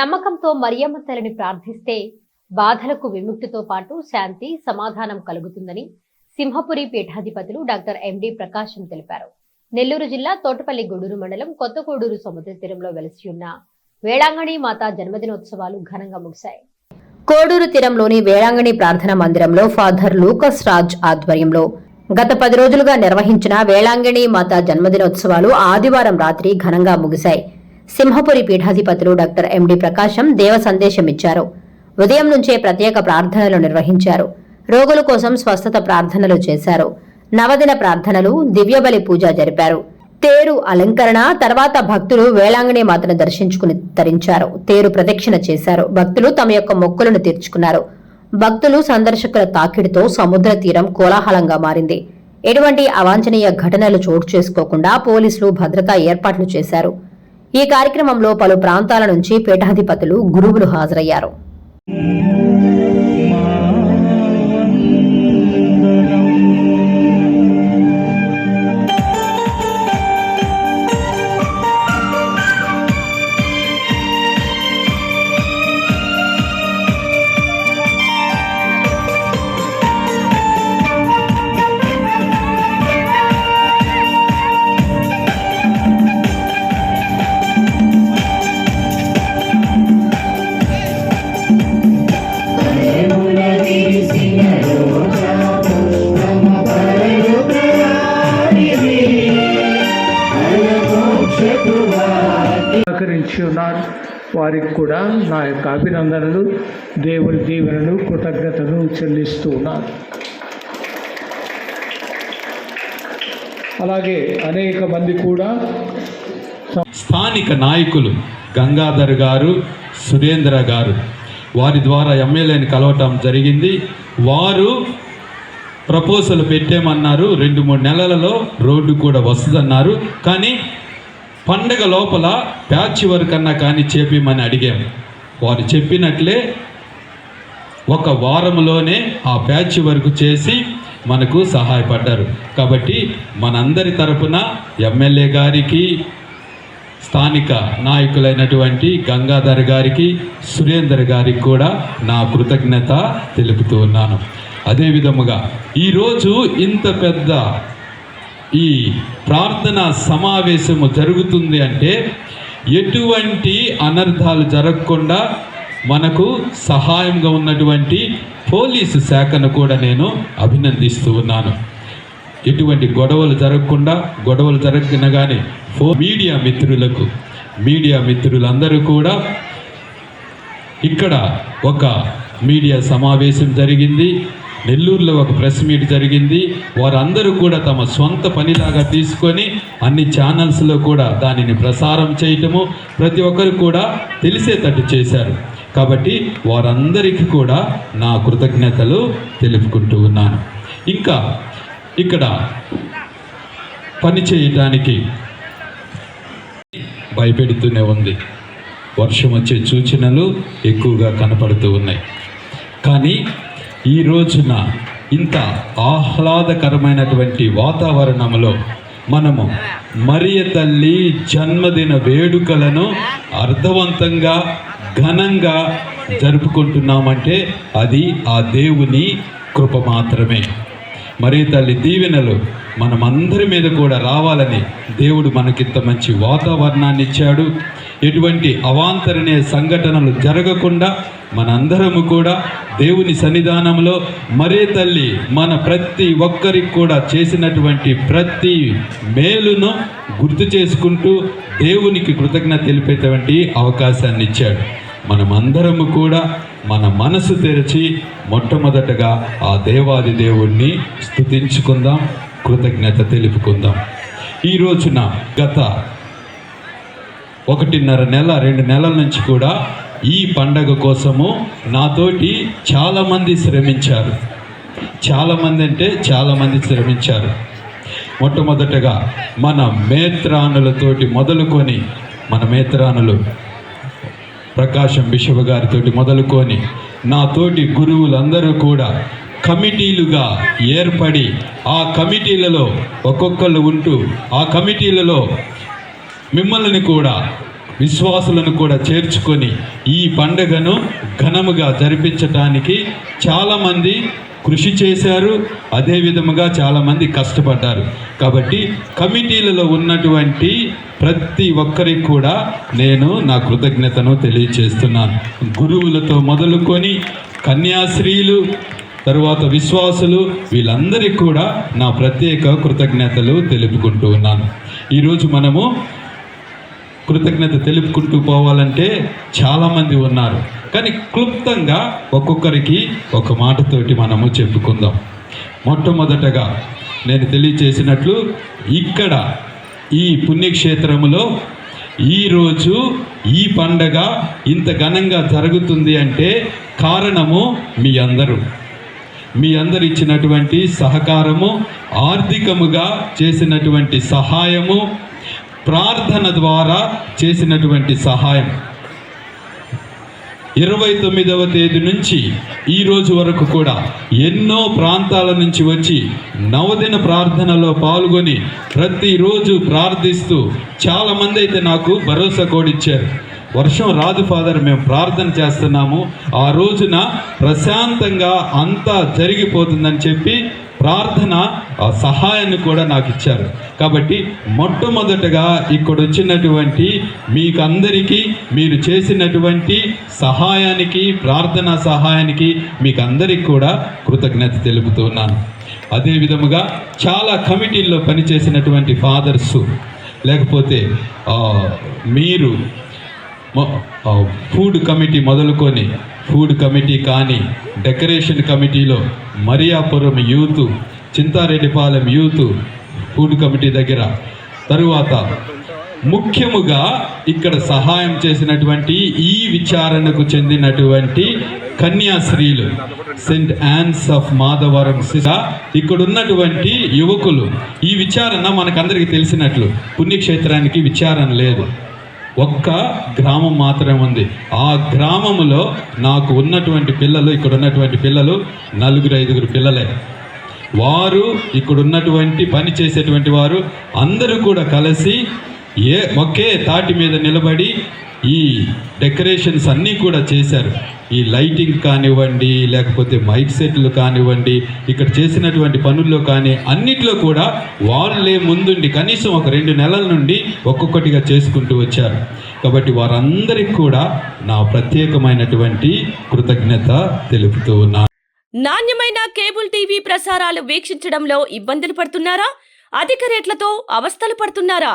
నమ్మకంతో మరియమ్మ తల్లిని ప్రార్థిస్తే బాధలకు విముక్తితో పాటు శాంతి సమాధానం కలుగుతుందని సింహపురి పీఠాధిపతులు డాక్టర్ ఎండి ప్రకాశం తెలిపారు. నెల్లూరు జిల్లా తోటపల్లి గూడూరు మండలం కొత్తగూడూరు సముద్ర తీరంలో వెలసి ఉన్న వేళాంగణి మాత జన్మదినోత్సవాలు ఘనంగా ముగిశాయి. కోడూరు తీరంలోని వేళాంగణి ప్రార్థన మందిరంలో ఫాదర్ లూకస్ రాజ్ ఆధ్వర్యంలో గత పది రోజులుగా నిర్వహించిన వేళాంగిణి మాత జన్మదినోత్సవాలు ఆదివారం రాత్రి ఘనంగా ముగిశాయి. సింహపురి పీఠాధిపతులు డాక్టర్ ఎండి ప్రకాశం దేవ సందేశం ఇచ్చారు ఉదయం నుంచే ప్రత్యేక ప్రార్థనలు నిర్వహించారు. రోగుల కోసం స్వస్థత ప్రార్థనలు చేశారు. నవదిన ప్రార్థనలు దివ్యబలి పూజ జరిపారు. తేరు అలంకరణ తర్వాత భక్తులు వేళాంగణి మాతను దర్శించుకుని తరించారు. తేరు ప్రదక్షిణ చేశారు. భక్తులు తమ యొక్క మొక్కులను తీర్చుకున్నారు. భక్తులు సందర్శకుల తాకిడితో సముద్ర తీరం కోలాహలంగా మారింది. ఎటువంటి అవాంఛనీయ ఘటనలు చోటు చేసుకోకుండా పోలీసులు భద్రతా ఏర్పాట్లు చేశారు. ఈ కార్యక్రమంలో పలు ప్రాంతాల నుంచి పీఠాధిపతులు గురువులు హాజరయ్యారు. వచ్చి ఉన్నారు. వారికి కూడా నా యొక్క అభినందనలు దేవుని దీవెనలు కృతజ్ఞతలు చెల్లిస్తూ ఉన్నారు అలాగే అనేక మంది కూడా స్థానిక నాయకులు గంగాధర్ గారు సురేంద్ర గారు వారి ద్వారా ఎమ్మెల్యేని కలవటం జరిగింది. వారు ప్రపోజల్ పెట్టేమన్నారు. రెండు మూడు నెలలలో రోడ్డు కూడా వస్తుందన్నారు. కానీ పండగ లోపల ప్యాచ్ వర్క్ అన్నా కానీ చేపిమని అడిగాము వారు చెప్పినట్లే ఒక వారంలోనే ఆ ప్యాచ్ వర్క్ చేసి మనకు సహాయపడ్డారు. కాబట్టి మనందరి తరపున ఎమ్మెల్యే గారికి స్థానిక నాయకులైనటువంటి గంగాధర్ గారికి సురేందర్ గారికి కూడా నా కృతజ్ఞత తెలుపుతూ ఉన్నాను. అదే విధముగా ఈరోజు ఇంత పెద్ద ఈ ప్రార్థన సమావేశము జరుగుతుంది అంటే ఎటువంటి అనర్థాలు జరగకుండా మనకు సహాయంగా ఉన్నటువంటి పోలీసు శాఖను కూడా నేను అభినందిస్తూ ఉన్నాను. ఎటువంటి గొడవలు జరగకుండా గొడవలు జరగకుండా కానీ ఫో మీడియా మిత్రులకు మీడియా మిత్రులందరూ కూడా ఇక్కడ ఒక మీడియా సమావేశం జరిగింది. నెల్లూరులో ఒక ప్రెస్ మీట్ జరిగింది. వారందరూ కూడా తమ సొంత పనిలాగా తీసుకొని అన్ని ఛానల్స్లో కూడా దానిని ప్రసారం చేయటము ప్రతి ఒక్కరు కూడా తెలిసేటట్టు చేశారు. కాబట్టి వారందరికీ కూడా నా కృతజ్ఞతలు తెలుపుకుంటూ ఉన్నాను. ఇంకా ఇక్కడ పని చేయటానికి భయపెడుతూనే ఉంది. వర్షం వచ్చే సూచనలు ఎక్కువగా కనపడుతూ ఉన్నాయి. కానీ ఈ రోజున ఇంత ఆహ్లాదకరమైనటువంటి వాతావరణంలో మనము మరియ తల్లి జన్మదిన వేడుకలను అర్థవంతంగా ఘనంగా జరుపుకుంటున్నామంటే అది ఆ దేవుని కృప మాత్రమే. మరియ తల్లి దీవెనలు మనమందరి మీద కూడా రావాలని దేవుడు మనకింత మంచి వాతావరణాన్ని ఇచ్చాడు. ఎటువంటి అవాంతరనే సంఘటనలు జరగకుండా మనందరము కూడా దేవుని సన్నిధానంలో మరే తల్లి మన ప్రతి ఒక్కరికి కూడా చేసినటువంటి ప్రతి మేలును గుర్తు చేసుకుంటూ దేవునికి కృతజ్ఞత తెలిపేటువంటి అవకాశాన్ని ఇచ్చాడు. మనమందరము కూడా మన మనసు తెరిచి మొట్టమొదటగా ఆ దేవాది దేవుణ్ణి స్థుతించుకుందాం కృతజ్ఞత తెలుపుకుందాం. ఈ రోజున గత ఒకటిన్నర నెల రెండు నెలల నుంచి కూడా ఈ పండగ కోసము నాతోటి చాలామంది శ్రమించారు. చాలామంది అంటే చాలామంది శ్రమించారు. మొట్టమొదటగా మన మేత్రానులతోటి మొదలుకొని మన మేత్రానులు ప్రకాశం బిషప్ గారితోటి మొదలుకొని నాతోటి గురువులందరూ కూడా కమిటీలుగా ఏర్పడి ఆ కమిటీలలో ఒక్కొక్కళ్ళు ఉంటూ ఆ కమిటీలలో మిమ్మల్ని కూడా విశ్వాసులను కూడా చేర్చుకొని ఈ పండుగను ఘనముగా జరిపించటానికి చాలామంది కృషి చేశారు. అదే విధముగా చాలామంది కష్టపడ్డారు. కాబట్టి కమిటీలలో ఉన్నటువంటి ప్రతి ఒక్కరికి కూడా నేను నా కృతజ్ఞతను తెలియచేస్తున్నాను. గురువులతో మొదలుకొని కన్యాశ్రీలు తరువాత విశ్వాసులు వీళ్ళందరికీ కూడా నా ప్రత్యేక కృతజ్ఞతలు తెలుపుకుంటూ ఉన్నాను. ఈరోజు మనము కృతజ్ఞత తెలుపుకుంటూ పోవాలంటే చాలామంది ఉన్నారు. కానీ క్లుప్తంగా ఒక్కొక్కరికి ఒక మాటతోటి మనము చెప్పుకుందాం. మొట్టమొదటగా నేను తెలియచేసినట్లు ఇక్కడ ఈ పుణ్యక్షేత్రములో ఈరోజు ఈ పండగ ఇంత ఘనంగా జరుగుతుంది అంటే కారణము మీ అందరూ. మీ అందరు ఇచ్చినటువంటి సహకారము ఆర్థికముగా చేసినటువంటి సహాయము ప్రార్థన ద్వారా చేసినటువంటి సహాయం ఇరవై తొమ్మిదవ తేదీ నుంచి ఈ రోజు వరకు కూడా ఎన్నో ప్రాంతాల నుంచి వచ్చి నవదిన ప్రార్థనలో పాల్గొని ప్రతిరోజు ప్రార్థిస్తూ చాలామంది అయితే నాకు భరోసా కోడిచ్చారు. వర్షం రాదు ఫాదర్ మేము ప్రార్థన చేస్తున్నాము. ఆ రోజున ప్రశాంతంగా అంతా జరిగిపోతుందని చెప్పి ప్రార్థన సహాయాన్ని కూడా నాకు ఇచ్చారు. కాబట్టి మొట్టమొదటగా ఇక్కడ వచ్చినటువంటి మీకు అందరికీ మీరు చేసినటువంటి సహాయానికి ప్రార్థన సహాయానికి మీకు అందరికీ కూడా కృతజ్ఞత తెలుపుతున్నాను అదే విధముగా చాలా కమిటీల్లో పనిచేసినటువంటి ఫాదర్సు లేకపోతే మీరు ఫుడ్ కమిటీ మొదలుకొని ఫుడ్ కమిటీ కానీ డెకరేషన్ కమిటీలో Mariyapuram youth Chintareddypalem youth food committee దగ్గర. తరువాత ముఖ్యముగా ఇక్కడ సహాయం చేసినటువంటి ఈ విచారణకు చెందినటువంటి కన్యాశ్రీలు సెయింట్ యాన్స్ ఆఫ్ మాధవరం సిసా ఇక్కడ ఉన్నటువంటి యువకులు. ఈ విచారణ మనకందరికీ తెలిసినట్లు. పుణ్యక్షేత్రానికి విచారణ లేదు. ఒక్క గ్రామం మాత్రమే ఉంది. ఆ గ్రామంలో నాకు ఉన్నటువంటి పిల్లలు ఇక్కడ ఉన్నటువంటి పిల్లలు నలుగురు ఐదుగురు పిల్లలే. వారు ఇక్కడ ఉన్నటువంటి పని చేసేటువంటి వారు అందరూ కూడా కలిసి ఏ ఒకే తాటి మీద నిలబడి ఈ డెకరేషన్స్ అన్నీ కూడా చేశారు. ఈ లైటింగ్ కానివ్వండి లేకపోతే మైక్ సెట్లు కానివ్వండి ఇక్కడ చేసినటువంటి పనుల్లో కానీ అన్నిట్లో కూడా వాళ్ళే ముందుండి కనీసం ఒక రెండు నెలల నుండి ఒక్కొక్కటిగా చేసుకుంటూ వచ్చారు. కాబట్టి వారందరికీ కూడా నా ప్రత్యేకమైనటువంటి కృతజ్ఞత తెలుపుతూ ఉన్నాను నాణ్యమైన కేబుల్ టీవీ ప్రసారాలు వీక్షించడంలో ఇబ్బందులు పడుతున్నారా? అధిక రేట్లతో అవస్థలు పడుతున్నారా?